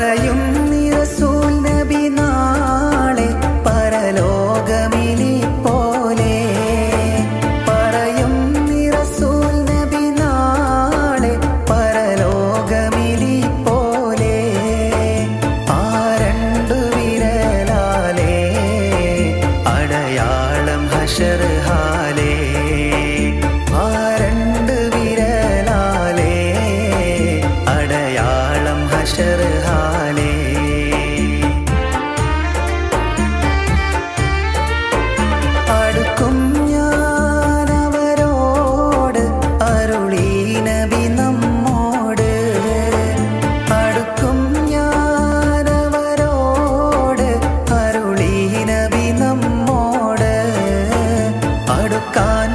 പറയും നബി നാളെ പരലോകമിനി നബി നാളെ പരലോകമിനി വിരലാലേ അടയാളം ഹാലേ. ആ രണ്ട് വിരലാലേ അടയാളം ഹഷർ ഹാലേ മറക്കാൻ